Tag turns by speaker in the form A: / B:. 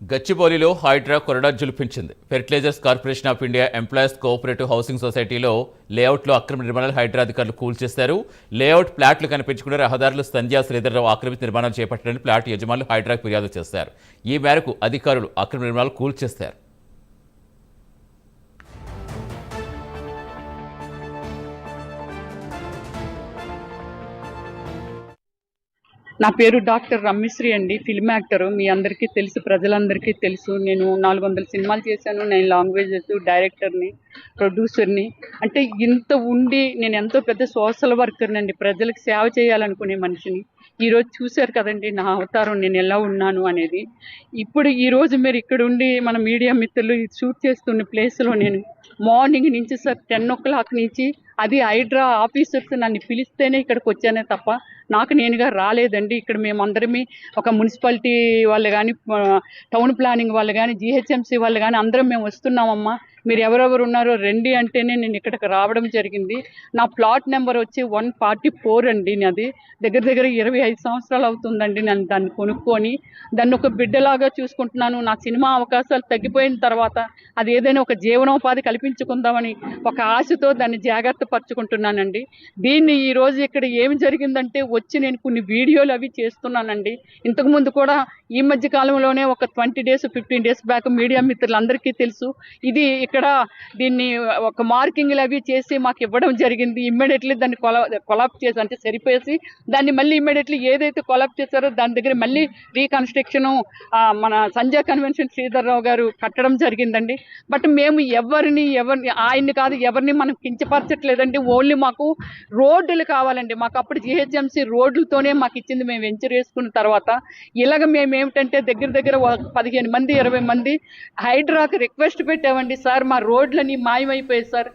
A: గచ్చిబౌలిలో హైడ్రా కొరడా జులిపించింది. Fertilizers corporation of India employees cooperative housing సొసైటీలో లేఅవుట్లో అక్రమ నిర్మాణాలు హైడ్రా అధికారులు కూల్చేశారు లేఅవుట్ ప్లాట్లు కనిపించకుండా రహదారులు సంధ్యా శ్రీధర్రావు ఆక్రమిత నిర్మాణం చేపట్టారని ప్లాట్ యజమానులు హైడ్రాకు ఫిర్యాదు చేశారు. ఈ మేరకు అధికారులు అక్రమ నిర్మాణాలు కూల్చేశారు
B: నా పేరు డాక్టర్ రమ్మిశ్రీ అండి. Film actor. మీ అందరికీ తెలుసు ప్రజలందరికీ తెలుసు. నేను నాలుగు వందల సినిమాలు చేశాను. నేను లాంగ్వేజెస్ డైరెక్టర్ని. ప్రొడ్యూసర్ని అంటే ఇంత ఉండి నేను ఎంతో పెద్ద సోషల్ వర్కర్ని అండి ప్రజలకు సేవ చేయాలనుకునే మనిషిని. ఈరోజు చూశారు కదండి నా అవతారం నేను ఎలా ఉన్నాను అనేది. ఇప్పుడు ఈరోజు మీరు ఇక్కడ ఉండి మన మీడియా మిత్రులు షూట్ చేస్తున్న ప్లేస్లో నేను మార్నింగ్ నుంచి సార్ టెన్ ఓ క్లాక్ నుంచి అది హైడ్రా ఆఫీసర్స్ నన్ను పిలిస్తేనే ఇక్కడికి వచ్చానే తప్ప నాకు నేనుగా రాలేదండి. ఇక్కడ మేమందరమే ఒక మున్సిపాలిటీ వాళ్ళు కానీ టౌన్ ప్లానింగ్ వాళ్ళు కానీ జిహెచ్ఎంసీ వాళ్ళు కానీ అందరం మేము వస్తున్నామమ్మా. మీరు ఎవరెవరు ఉన్నారో రండి అంటేనే నేను ఇక్కడికి రావడం జరిగింది. నా ప్లాట్ నెంబర్ వచ్చి వన్ ఫార్టీ ఫోర్ అండి నాది దగ్గర దగ్గర ఇరవై ఐదు సంవత్సరాలు అవుతుందండి నేను దాన్ని కొనుక్కొని. దాన్ని ఒక బిడ్డలాగా చూసుకుంటున్నాను. నా సినిమా అవకాశాలు తగ్గిపోయిన తర్వాత అది ఏదైనా ఒక జీవనోపాధి కల్పించుకుందామని ఒక ఆశతో దాన్ని జాగ్రత్త పరుచుకుంటున్నానండి. దీన్ని ఈరోజు ఇక్కడ ఏమి జరిగిందంటే వచ్చి నేను కొన్ని వీడియోలు అవి చేస్తున్నానండి. ఇంతకుముందు కూడా ఈ మధ్య కాలంలోనే ఒక twenty days fifteen days back media మిత్రులందరికీ తెలుసు. ఇది ఇక్కడ దీన్ని ఒక మార్కింగ్లు అవి చేసి మాకు ఇవ్వడం జరిగింది. ఇమ్మీడియట్లీ దాన్ని కొలా కొలాప్ చేసి అంటే సరిపేసి దాన్ని మళ్ళీ ఇమ్మీడియట్లీ ఏదైతే కొలాప్ చేశారో దాని దగ్గర మళ్ళీ రీకన్స్ట్రక్షన్ మన సంజయ్ కన్వెన్షన్ శ్రీధర్రావు గారు కట్టడం జరిగిందండి. బట్ మేము ఎవరిని ఎవరిని ఆయన్ని కాదు ఎవరిని మనం కించపరచట్లేదండి. ఓన్లీ మాకు రోడ్లు కావాలండి. మాకు అప్పుడు జిహెచ్ఎంసీ రోడ్లతోనే మాకు ఇచ్చింది మేము వెంచర్ వేసుకున్న తర్వాత. ఇలాగ మేము ఏమిటంటే దగ్గర దగ్గర ఒక పదిహేను మంది ఇరవై మంది హైడ్రాకి రిక్వెస్ట్ పెట్టామండి సార్. సార్ మా రోడ్లని మాయమైపోయాయి సార్.